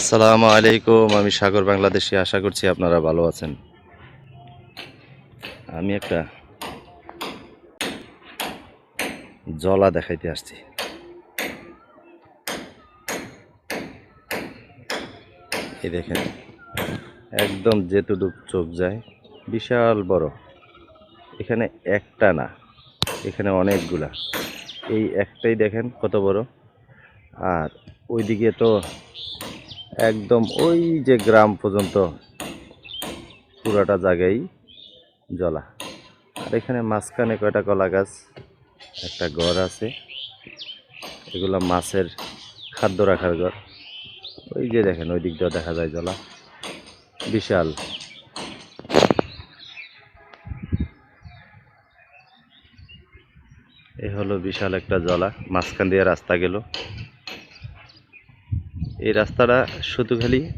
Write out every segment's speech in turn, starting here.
আসসালামু আলাইকুম, আমি সাগর বাংলাদেশি, আশা করছি আপনারা ভালো আছেন। আমি একটা জলা দেখাইতে আসছি। এই দেখেন, একদম যেতুটুক চোখ যায়, বিশাল বড়। এখানে একটা না, এখানে অনেকগুলা। এই একটাই দেখেন কত বড়। আর ওইদিকে তো একদম ওই যে গ্রাম পর্যন্ত পুরাটা জায়গায় জলা। আর এখানে মাঝখানে কয়টা কলা গাছ, একটা ঘর আছে। এগুলো মাছের খাদ্য রাখার ঘর। ওই যে দেখেন, ওই দিক দিয়েও দেখা যায় জলা। বিশাল। এ হলো বিশাল একটা জলা। মাঝখান দিয়ে রাস্তা গেল। এই রাস্তাটা শুধু খালি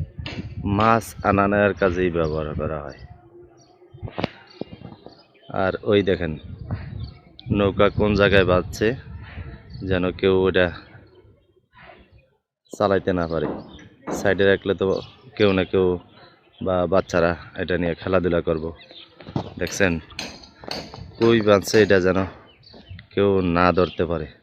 মাছ আনা কাজেই ব্যবহার করা হয়। আর ওই দেখেন, নৌকা কোন জায়গায় বাজছে যেন কেউ ওটা চালাইতে না পারে। সাইডে রাখলে তো কেউ না কেউ বা বাচ্চারা এটা নিয়ে খেলাধুলা করব। দেখছেন? কই বাঁধছে এটা যেন কেউ না ধরতে পারে।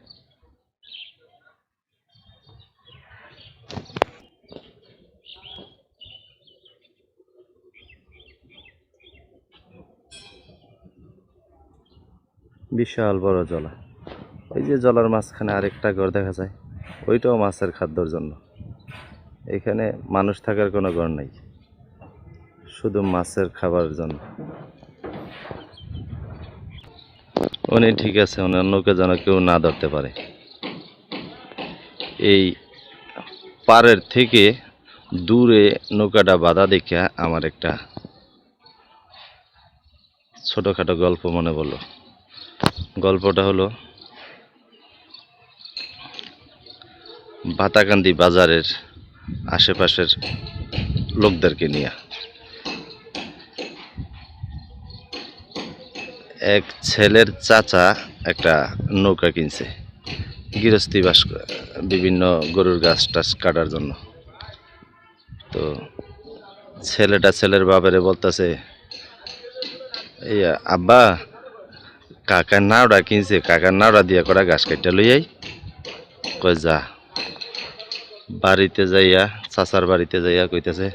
বিশাল বড় জলা। এই যে জলার মাঝখানে আরেকটা ঘর দেখা যায়, ওইটাও মাছের খাদ্যর জন্য। এখানে মানুষ থাকার কোনো ঘর নেই, শুধু মাছের খাবার জন্য। উনি ঠিক আছে উনি অন্যকে যেন কেউ না ধরতে পারে। এই পাড়ের থেকে দূরে নৌকাটা বাধা দেখে আমার একটা ছোটোখাটো গল্প মনে পড়ল। গল্পটা হলো ভাতাকান্দি বাজারের আশেপাশের লোকদেরকে নিয়ে। এক ছেলের চাচা একটা নৌকা কিনছে, গৃহস্থী বাস বিভিন্ন গরুর গাছ টাছ কাটার জন্য। তো ছেলেটা ছেলের বাবারে বলতেছে, এই আব্বা কাকার নাওড়া কিনছে, কাকার নাওড়া দিয়ে করা গাছ কাটতে লইয়াই কয়, যা, বাড়িতে যাইয়া, চাচার বাড়িতে যাইয়া কইতেছে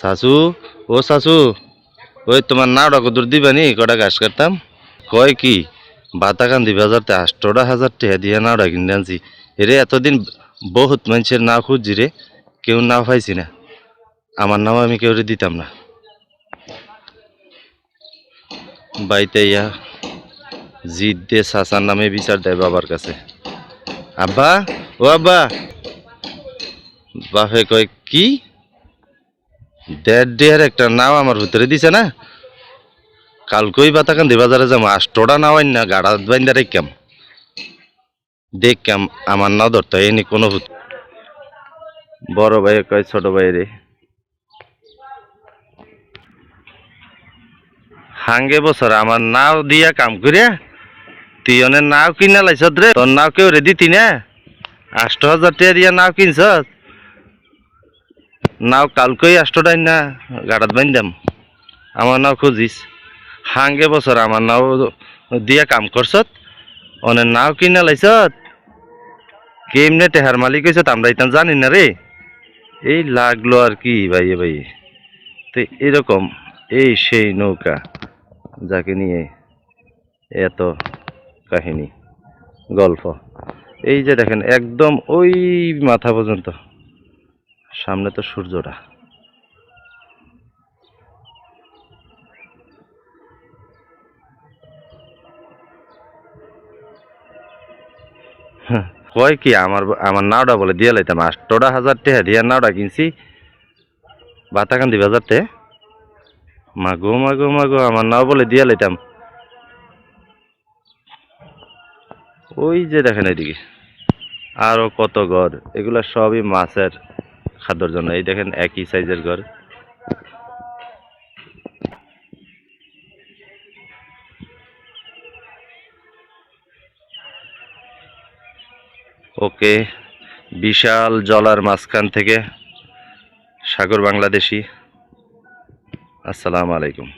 শাশু ও শাশু ওই তোমার নাওড়া কদুর দিবানি কটা গাছ কাটতাম? কয়, কি বাতাকান্দি বাজারতে আষ্টটা হাজার টাকা দিয়ে নাওড়া কিনে আনছি। এরে এতদিন বহুত মানুষের নাও খুঁজছি রে, কেউ নাও পাইছি না। আমার নাও আমি কেউ দিতাম না। বাড়িতে ইয়া জিদ দিয়ে চাচার নামে বিচার দেয় বাবার কাছে। আব্বা, ও আব্বা। বাপে কয়, কি? দেড় ডেয়ার একটা নাও আমার ভিতরে দিছে না। কালকই বাতাকান্দি বাজারে যাব আষ্টটা নাও আইন না গাড়া বাইন্দা রেখাম। দেখকাম আমার নাও ধরতে এনি কোনো বড় ভাই কয়, ছোট ভাই রে। হাঙ্গে বছর আমার নাও দিয়া কাম করিয়া তুই অনেক নাও কিনা লাইছত রে? তোর নাও কেউ রে দিতি না আষ্ট হাজার টাকা দিয়া নাও কিনছ নাও কালকই আষ্টটাই না, গাড়াত বান্ধাম আমার নাও খুঁজিস। হাঙ্গে বছর আমার নাও দিয়া কাম করছত। অনেক নাও কিনা লাইছত। কেমনে টেহার মালিক হয়েছত আমরা ইতাম জানি না রে। এই লাগল আর কি ভাই ভাই। তো এরকম, এই সেই নৌকা যাকে নিয়ে এত কাহিনী গল্প। এই যে দেখেন একদম ওই মাথা পর্যন্ত। সামনে তো সূর্যটা। হ্যাঁ, কয় কি আমার আমার নাওটা বলে দিয়ে লাইতাম। আটটা হাজার টাকা দিয়ে নাওটা কিনছি। বাতাকান্দি বাজারতে। মাগো মাগো মাগো আমার নাও বলে দিয়ে লাইতাম। ওই যে দেখেন এদিকে। আরও কত ঘর, এগুলা সবই মাছের খাদ্যর জন্য। এই দেখেন একই সাইজের ঘর। ওকে, বিশাল জলার মাঝখান থেকে সাগর বাংলাদেশি। আসসালামু আলাইকুম।